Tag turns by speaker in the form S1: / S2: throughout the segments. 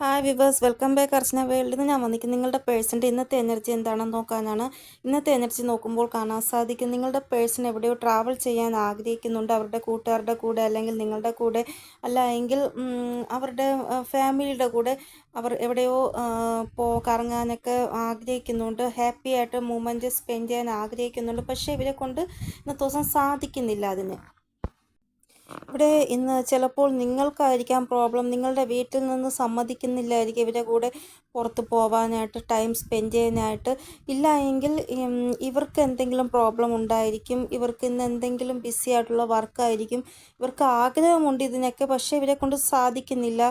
S1: Hi viewers welcome back Archana വേൾഡിൽ നിന്ന് ഞാൻ വന്നിരിക്കുന്നത് നിങ്ങളുടെ പേഴ്സന്റെ ഇന്നത്തെ എനർജി എന്താണെന്ന് നോക്കാനാണ്. ഇന്നത്തെ എനർജി നോക്കുമ്പോൾ കാണാൻ സാധിക്കും. നിങ്ങളുടെ പേഴ്സൺ എവിടെയോ ട്രാവൽ ചെയ്യാൻ ആഗ്രഹിക്കുന്നുണ്ട്. അവരുടെ കൂട്ടുകാരുടെ കൂടെ അല്ലെങ്കിൽ നിങ്ങളുടെ കൂടെ അല്ല എങ്കിൽ അവരുടെ ഫാമിലിയുടെ കൂടെ അവർ എവിടെയോ പോ കറങ്ങാനൊക്കെ ആഗ്രഹിക്കുന്നുണ്ട്. ഹാപ്പി ആയിട്ട് മൂമെന്റ് സ്പെൻഡ് ചെയ്യാൻ ആഗ്രഹിക്കുന്നുണ്ട്. പക്ഷേ ഇവരെ കൊണ്ട് ഇന്നത്തെ ദിവസം സാധിക്കുന്നില്ല അതിന്. ഇവിടെ ഇന്ന് ചിലപ്പോൾ നിങ്ങൾക്കായിരിക്കാം പ്രോബ്ലം നിങ്ങളുടെ വീട്ടിൽ നിന്ന് സമ്മതിക്കുന്നില്ലായിരിക്കും ഇവരെ കൂടെ പുറത്ത് പോവാനായിട്ട് ടൈം സ്പെൻഡ് ചെയ്യാനായിട്ട്. ഇല്ല എങ്കിൽ ഇവർക്ക് എന്തെങ്കിലും പ്രോബ്ലം ഉണ്ടായിരിക്കും. ഇവർക്ക് ഇന്ന് എന്തെങ്കിലും ബിസി ആയിട്ടുള്ള വർക്കായിരിക്കും ഇവർക്ക് ആഗ്രഹമുണ്ട് ഇതിനൊക്കെ പക്ഷേ ഇവരെ കൊണ്ട് സാധിക്കുന്നില്ല.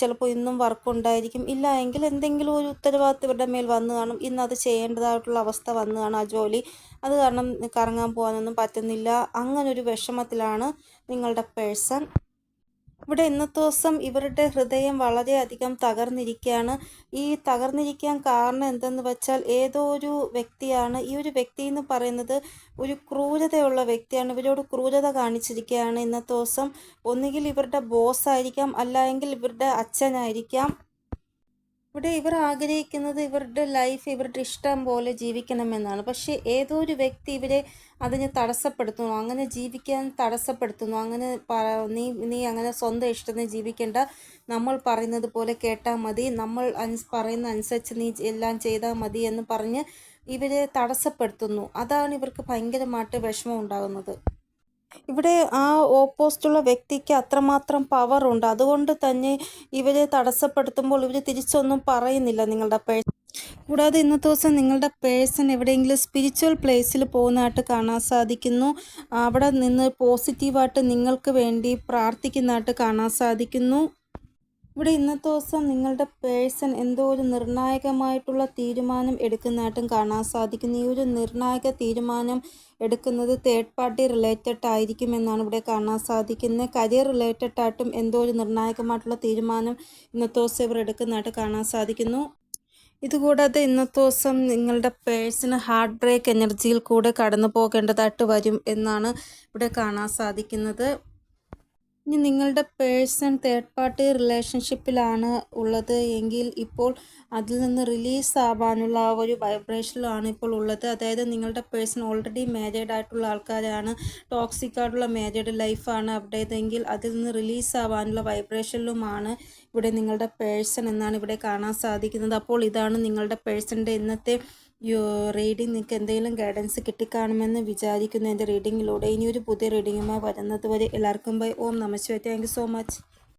S1: ചിലപ്പോൾ ഇന്നും വർക്ക് ഉണ്ടായിരിക്കും. ഇല്ല എങ്കിൽ എന്തെങ്കിലും ഒരു ഉത്തരവാദിത്വം ഇവരുടെ മേൽ വന്നു കാണും. ഇന്ന് അത് ചെയ്യേണ്ടതായിട്ടുള്ള അവസ്ഥ വന്നു കാണും ആ ജോലി. അത് കാരണം കറങ്ങാൻ പോകാനൊന്നും പറ്റുന്നില്ല. അങ്ങനൊരു വിഷമത്തിലാണ് നിങ്ങളുടെ പേഴ്സൺ. ഇവിടെ ഇന്നത്തെ ദിവസം ഇവരുടെ ഹൃദയം വളരെയധികം തകർന്നിരിക്കുകയാണ്. ഈ തകർന്നിരിക്കാൻ കാരണം എന്തെന്ന് വെച്ചാൽ ഏതോ ഒരു വ്യക്തിയാണ് ഈ ഒരു വ്യക്തി എന്ന് പറയുന്നത് ഒരു ക്രൂരതയുള്ള വ്യക്തിയാണ്. ഇവരോട് ക്രൂരത കാണിച്ചിരിക്കുകയാണ് ഇന്നത്തെ ദിവസം. ഒന്നുകിൽ ഇവരുടെ ബോസ് ആയിരിക്കാം അല്ലെങ്കിൽ ഇവരുടെ അച്ഛനായിരിക്കാം. ഇവിടെ ഇവർ ആഗ്രഹിക്കുന്നത് ഇവരുടെ ലൈഫ് ഇവരുടെ ഇഷ്ടം പോലെ ജീവിക്കണമെന്നാണ്. പക്ഷേ ഏതോ ഒരു വ്യക്തി ഇവരെ അതിന് തടസ്സപ്പെടുത്തുന്നു. അങ്ങനെ ജീവിക്കാൻ തടസ്സപ്പെടുത്തുന്നു. അങ്ങനെ നീ നീ അങ്ങനെ സ്വന്തം ഇഷ്ടത്തിന് ജീവിക്കേണ്ട. നമ്മൾ പറയുന്നത് പോലെ കേട്ടാൽ മതി. നമ്മൾ പറയുന്ന അനുസരിച്ച് നീ എല്ലാം ചെയ്താൽ മതി എന്ന് പറഞ്ഞ് ഇവരെ തടസ്സപ്പെടുത്തുന്നു. അതാണ് ഇവർക്ക് ഭയങ്കരമായിട്ട് വിഷമം ഉണ്ടാകുന്നത്. ഇവിടെ ആ ഓപ്പോസിറ്റുള്ള വ്യക്തിക്ക് അത്രമാത്രം പവർ ഉണ്ട്. അതുകൊണ്ട് തന്നെ ഇവരെ തടസ്സപ്പെടുത്തുമ്പോൾ ഇവർ തിരിച്ചൊന്നും പറയുന്നില്ല നിങ്ങളുടെ പേഴ്സൺ. കൂടാതെ ഇന്നത്തെ ദിവസം നിങ്ങളുടെ പേഴ്സൺ എവിടെയെങ്കിലും സ്പിരിച്വൽ പ്ലേസിൽ പോകുന്നതായിട്ട് കാണാൻ സാധിക്കുന്നു. അവിടെ നിന്ന് പോസിറ്റീവായിട്ട് നിങ്ങൾക്ക് വേണ്ടി പ്രാർത്ഥിക്കുന്നതായിട്ട് കാണാൻ സാധിക്കുന്നു. ഇവിടെ ഇന്നത്തെ ദിവസം നിങ്ങളുടെ പേഴ്സൺ എന്തോ ഒരു നിർണായകമായിട്ടുള്ള തീരുമാനം എടുക്കുന്നതായിട്ടും കാണാൻ സാധിക്കുന്നു. ഈ ഒരു നിർണായക തീരുമാനം എടുക്കുന്നത് തേർഡ് പാർട്ടി റിലേറ്റഡ് ആയിരിക്കും എന്നാണ് ഇവിടെ കാണാൻ സാധിക്കുന്നത്. കരിയർ റിലേറ്റഡ് ആയിട്ടും എന്തോ ഒരു നിർണായകമായിട്ടുള്ള തീരുമാനം ഇന്നത്തെ ദിവസം ഇവർ എടുക്കുന്നതായിട്ട് കാണാൻ സാധിക്കുന്നു. ഇതുകൂടാതെ ഇന്നത്തെ ദിവസം നിങ്ങളുടെ പേഴ്സിന് ഹാർട്ട് ബ്രേക്ക് എനർജിയിൽ കൂടെ കടന്നു പോകേണ്ടതായിട്ട് വരും എന്നാണ് ഇവിടെ കാണാൻ സാധിക്കുന്നത്. ഇനി നിങ്ങളുടെ പേഴ്സൺ തേർഡ് പാർട്ടി റിലേഷൻഷിപ്പിലാണ് ഉള്ളത് എങ്കിൽ ഇപ്പോൾ അതിൽ നിന്ന് റിലീസ് ആവാനുള്ള ആ ഒരു വൈബ്രേഷനിലാണ് ഇപ്പോൾ ഉള്ളത്. അതായത് നിങ്ങളുടെ പേഴ്സൺ ഓൾറെഡി മാരീഡ് ആയിട്ടുള്ള ആൾക്കാരാണ്. ടോക്സിക് ആയിട്ടുള്ള മാരീഡ് ലൈഫാണ് അവിടേതെങ്കിൽ അതിൽ നിന്ന് റിലീസ് ആവാനുള്ള വൈബ്രേഷനിലുമാണ് ഇവിടെ നിങ്ങളുടെ പേഴ്സൺ എന്നാണ് ഇവിടെ കാണാൻ സാധിക്കുന്നത്. അപ്പോൾ ഇതാണ് നിങ്ങളുടെ പേഴ്സണിന്റെ ഇന്നത്തെ റീഡിംഗ് നിങ്ങൾക്ക് എന്തെങ്കിലും ഗൈഡൻസ് കിട്ടിക്കാണുമെന്ന് വിചാരിക്കുന്നു. എന്റെ റീഡിങ്ങിലൂടെ ഇനിയൊരു പുതിയ റീഡിങ്ങുമായി വരുന്നത് വരെ എല്ലാവർക്കും ബൈ ഓം നമസ്വേ താങ്ക് യു സോ മച്ച്